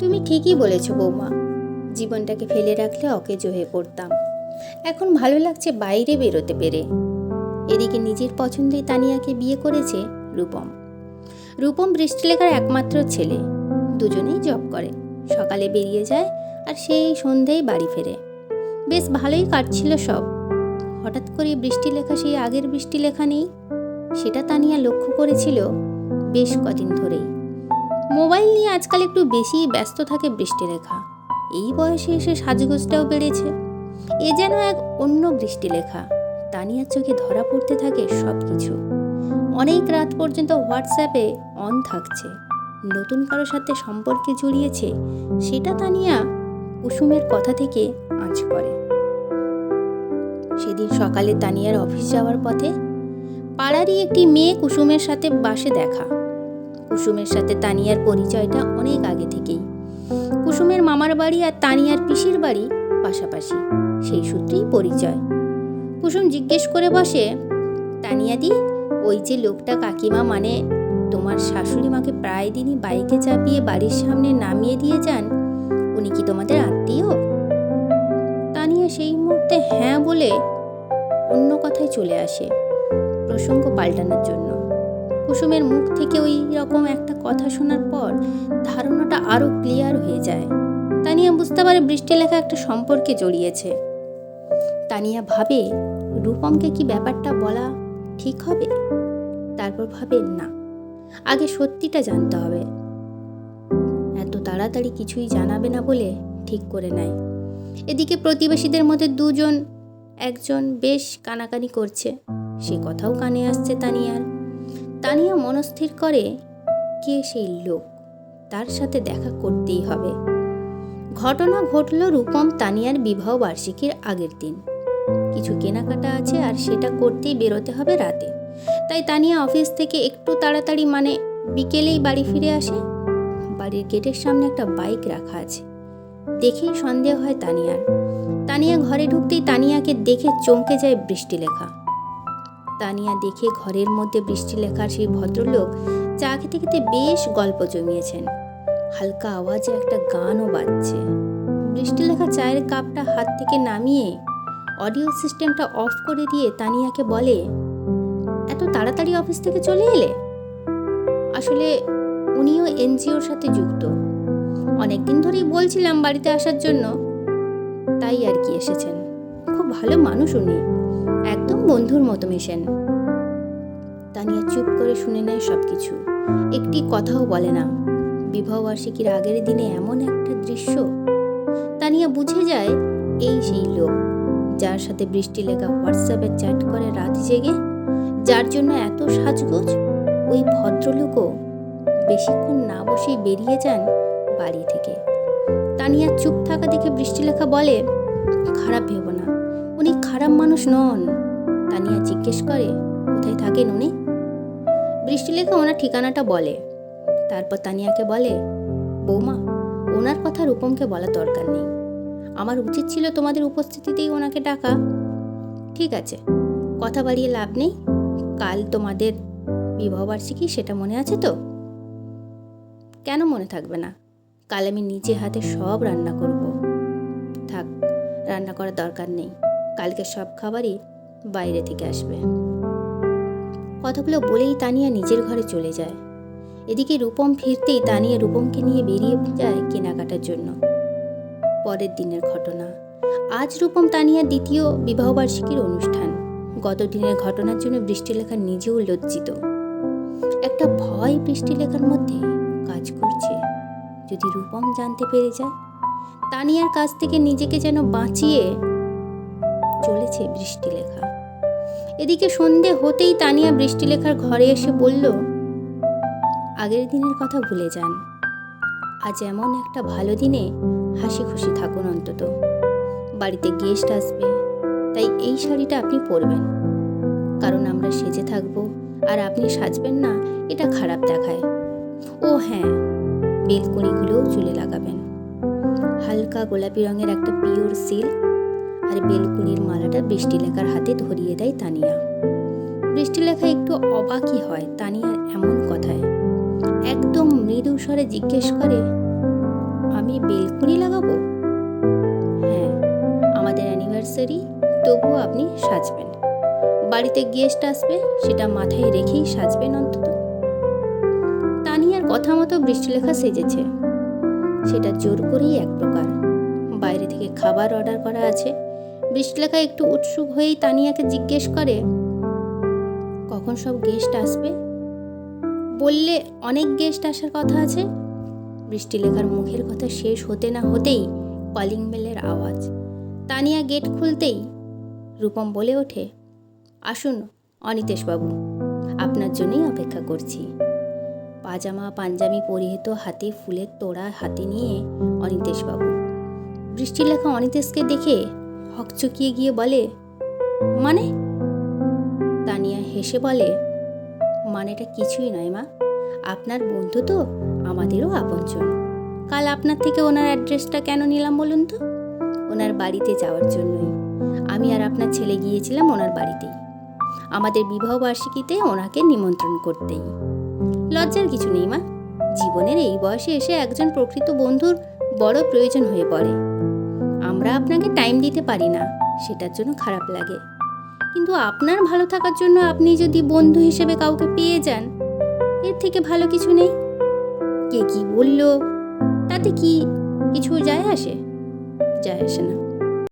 তুমি ঠিকই বলেছ বৌমা। জীবনটাকে ফেলে রাখলে অকেজো হয়ে পড়তাম। এখন ভালো লাগছে বাইরে বেরোতে পেরে। এদিকে নিজের পছন্দেই তানিয়াকে বিয়ে করেছে রূপম। রূপম বৃষ্টিলেখার একমাত্র ছেলে। দুজনেই জব করে। সকালে বেরিয়ে যায় আর সেই সন্ধেয় বাড়ি ফেরে। বেশ ভালোই কাটছিল সব। হঠাৎ করে বৃষ্টি লেখা সেই আগের বৃষ্টি লেখা নেই। সেটা তানিয়া লক্ষ্য করেছিল বেশ কদিন ধরেই। মোবাইল নিয়ে আজকাল একটু বেশি ব্যস্ত থাকে বৃষ্টিলেখা এই বয়সে এসে সাজগোজটাও বেড়েছে। এ যেন এক অন্য বৃষ্টিলেখা। তানিয়ার চোখে ধরা পড়তে থাকে সব কিছু অনেক রাত পর্যন্ত হোয়াটসঅ্যাপে অন থাকছে। নতুন কারও সাথে সম্পর্কে জড়িয়েছে, সেটা তানিয়া কুসুমের কথা থেকে আঁচ করে। সেদিন সকালে তানিয়ার অফিস যাওয়ার পথে পাড়ারই একটি মেয়ে কুসুমের সাথে বাসে দেখা। কুসুমের সাথে তানিয়ার পরিচয়টা অনেক আগে থেকেই। কুসুমের মামার বাড়ি আর তানিয়ার পিসির বাড়ি পাশাপাশি। সেই সূত্রেই পরিচয়। কুসুম জিজ্ঞেস করে বসে তানিয়াদি ওই যে লোকটা কাকিমা মানে তোমার শাশুড়ি মাকে প্রায় দিনই বাইকে চাপিয়ে বাড়ির সামনে নামিয়ে দিয়ে যান, উনি কি তোমাদের আত্মীয়? তানিয়া সেই মুহূর্তে হ্যাঁ বলে অন্য কথায় চলে আসে, প্রসঙ্গ পাল্টানোর জন্য। কুসুমের মুখ থেকে ওই রকম একটা কথা শোনার পর ধারণাটা আরও ক্লিয়ার হয়ে যায়। তানিয়া বুঝতে পারে বৃষ্টি লেখা একটা সম্পর্কে জড়িয়েছে। তানিয়া ভাবে, রূপমকে কি ব্যাপারটা বলা ঠিক হবে? তারপর ভাবে, না। আগে সত্যিটা জানতে হবে। এত তাড়াতাড়ি কিছুই জানাবে না বলে ঠিক করে নেয়। এদিকে প্রতিবেশীদের মধ্যে দুজন, একজন বেশ কানাকানি করছে। সে কথাও কানে আসছে তানিয়ার। তানিয়া মনস্থির করে, কে সেই লোক? তার সাথে দেখা করতেই হবে। ঘটনা ঘটল রূপম তানিয়ার বিবাহ বার্ষিকীর আগের দিন। কিছু কেনাকাটা আছে আর সেটা করতেই বেরোতে হবে রাতে। তাই তানিয়া অফিস থেকে একটু তাড়াতাড়ি মানে বিকেলেই বাড়ি ফিরে আসে। বাড়ির গেটের সামনে একটা বাইক রাখা আছে। দেখেই সন্দেহ হয় তানিয়ার। তানিয়া ঘরে ঢুকতেই তানিয়াকে দেখে চমকে যায় বৃষ্টি লেখা তানিয়া দেখে ঘরের মধ্যে বৃষ্টি লেখার সেই ভদ্রলোক চা খেতে খেতে বেশ গল্প জমিয়েছেন। হালকা আওয়াজে একটা গানও বাজছে। বৃষ্টি লেখা চায়ের কাপটা হাত থেকে নামিয়ে অডিও সিস্টেমটা অফ করে দিয়ে তানিয়াকে বলে, এত তাড়াতাড়ি অফিস থেকে চলে এলে? আসলে উনিও এনজিওর সাথে যুক্ত। অনেক দিন ধরেই বলছিলাম বাড়িতে আসার জন্য, তাই আর কি এসেছেন। খুব ভালো মানুষ উনি। বন্ধুর মতো মেশেন। তানিয়া চুপ করে শুনে নেয় সব কিছু একটি কথাও বলে না। বিবাহবার্ষিকীর আগের দিনে এমন একটা দৃশ্য। তানিয়া বুঝে যায়, এই সেই লোক, যার সাথে বৃষ্টি লেখা হোয়াটসঅ্যাপে চ্যাট করে রাত জেগে, যার জন্য এত সাজগোজ। ওই ভদ্রলোকও বেশিক্ষণ না বসেই বেরিয়ে যান বাড়ি থেকে। তানিয়া চুপ থাকা দেখে বৃষ্টিলেখা বলে, খারাপ ভেবো না। উনি খারাপ মানুষ নন। তানিয়া জিজ্ঞেস করে, কোথায় থাকেন উনি? বৃষ্টিলেখা ওনার ঠিকানাটা বলে। তারপর তানিয়াকে বলে, বৌমা, ওনার কথা রূপমকে বলা দরকার নেই। আমার উচিত ছিল তোমাদের উপস্থিতিতেই ওনাকে ডাকা। ঠিক আছে, কথা বাড়িয়ে লাভ নেই। কাল তোমাদের বিবাহবার্ষিকী সেটা মনে আছে তো? কেন মনে থাকবে না? কাল আমি নিজে হাতে সব রান্না করব। থাক, রান্না করার দরকার নেই। কালকে সব খাবারই বাইরে থেকে আসবে। কথাগুলো বলেই তানিয়া নিজের ঘরে চলে যায়। এদিকে রূপম ফিরতেই তানিয়া রূপমকে নিয়ে বেরিয়ে যায় কেনাকাটার জন্য। পরের দিনের ঘটনা। আজ রূপম তানিয়ার দ্বিতীয় বিবাহবার্ষিকীর অনুষ্ঠান। গত দিনের ঘটনার জন্য বৃষ্টিলেখা নিজেও লজ্জিত। একটা ভয় বৃষ্টিলেখার মধ্যে কাজ করছে। যদি রূপম জানতে পেরে যায়, তানিয়ার কাছ থেকে নিজেকে যেন বাঁচিয়ে চলেছে বৃষ্টিলেখা। এদিকে সন্ধে হতেই তানিয়া বৃষ্টিলেখার ঘরে এসে বলল, আগের দিনের কথা ভুলে যান। আজ এমন একটা ভালো দিনে হাসি খুশি থাকুন অন্তত। বাড়িতে গেস্ট আসবে, তাই এই শাড়িটা আপনি পরবেন। কারণ আমরা সেজে থাকব আর আপনি সাজবেন না, এটা খারাপ দেখায়। ও হ্যাঁ বেলকুনিগুলোও চুলে লাগাবেন। হালকা গোলাপি রঙের একটা পিওর সিল্ক আর বেলকুনির মালাটা বৃষ্টিলেখার হাতে ধরিয়ে দেয় তানিয়া। বৃষ্টিলেখা একটু অবাকই হয় তানিয়ার এমন কথায়। একদম মৃদু স্বরে জিজ্ঞেস করে, আমি বেলকুনি লাগাবো? হ্যাঁ আমাদের অ্যানিভার্সারি, তবুও আপনি সাজবেন। বাড়িতে গেস্ট আসবে, সেটা মাথায় রেখেই সাজবেন অন্তত। তানিয়ার কথা মতো বৃষ্টিলেখা সেজেছে। সেটা জোর করেই এক প্রকার। বাইরে থেকে খাবার অর্ডার করা আছে। বৃষ্টিলেখা একটু উৎসুক হয়েই তানিয়াকে জিজ্ঞেস করে, কখন সব গেস্ট আসবে? বললে অনেক গেস্ট আসার কথা আছে। বৃষ্টিলেখার মুখের কথা শেষ হতে না হতেই কলিং বেলের আওয়াজ। তানিয়া গেট খুলতেই রূপম বলে ওঠে, আসুন অনিতেশবাবু, আপনার জন্যই অপেক্ষা করছি। পাজামা পাঞ্জাবি পরিহিত হাতে ফুলের তোড়া হাতে নিয়ে অনিতেশবাবু, বৃষ্টিলেখা অনিতেশকে দেখে হকচকিয়ে গিয়ে বলে মানে? তানিয়া হেসে বলে, মানেটা কিছুই নয় মা। আপনার বন্ধু তো আমাদেরও আপনজন। কাল আপনার থেকে ওনার অ্যাড্রেসটা কেন নিলাম বলুন তো? ওনার বাড়িতে যাওয়ার জন্যই। আমি আর আপনার ছেলে গিয়েছিলাম ওনার বাড়িতেই। আমাদের বিবাহ বার্ষিকীতে ওনাকে নিমন্ত্রণ করতেই। লজ্জার কিছু নেই মা। জীবনের এই বয়সে এসে একজন প্রকৃত বন্ধুর বড় প্রয়োজন হয়ে পড়ে। আমরা আপনাকে টাইম দিতে পারি না। সেটার জন্য খারাপ লাগে। কিন্তু আপনার ভালো থাকার জন্য আপনি যদি বন্ধু হিসেবে কাউকে পেয়ে যান, এর থেকে ভালো কিছু নেই। কে কি বলল? তাতে কি কিছু যায় আসে? যায় আসে না।